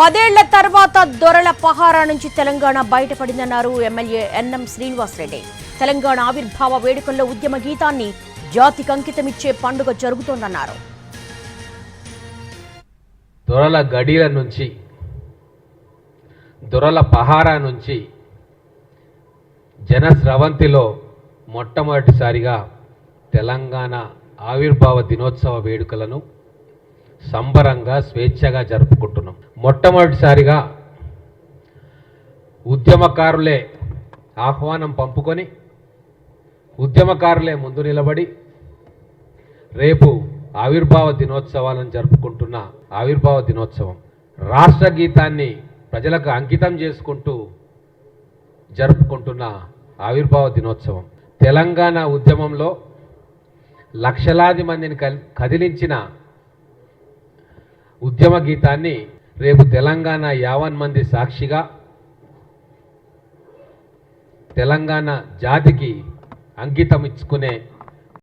పదేళ్ళ తర్వాత దొరల పహారా నుంచి Telangana బయటపడిందన్నారు MLA N M Srinivasa Reddy. Telangana ఆవిర్భావ వేడుకల్లో ఉద్యమ గీతాన్ని జాతికి అంకితమిచ్చే పండుగ జరుగుతోందన్నారు. దొరల గడిల నుంచి దొరల పహారా నుంచి జన స్రవంతిలో మొట్టమొదటిసారిగా తెలంగాణ ఆవిర్భావ దినోత్సవ వేడుకలను సంబరంగా స్వేచ్ఛగా జరుపుకుంటున్నారు. మొట్టమొదటిసారిగా ఉద్యమకారులే ఆహ్వానం పంపుకొని ఉద్యమకారులే ముందు నిలబడి రేపు ఆవిర్భావ దినోత్సవాలను జరుపుకుంటున్న ఆవిర్భావ దినోత్సవం రాష్ట్ర గీతాన్ని ప్రజలకు అంకితం చేసుకుంటూ జరుపుకుంటున్న ఆవిర్భావ దినోత్సవం. తెలంగాణ ఉద్యమంలో లక్షలాది మందిని కదిలించిన ఉద్యమ గీతాన్ని రేపు తెలంగాణ యావన్ మంది సాక్షిగా తెలంగాణ జాతికి అంకితం ఇచ్చుకునే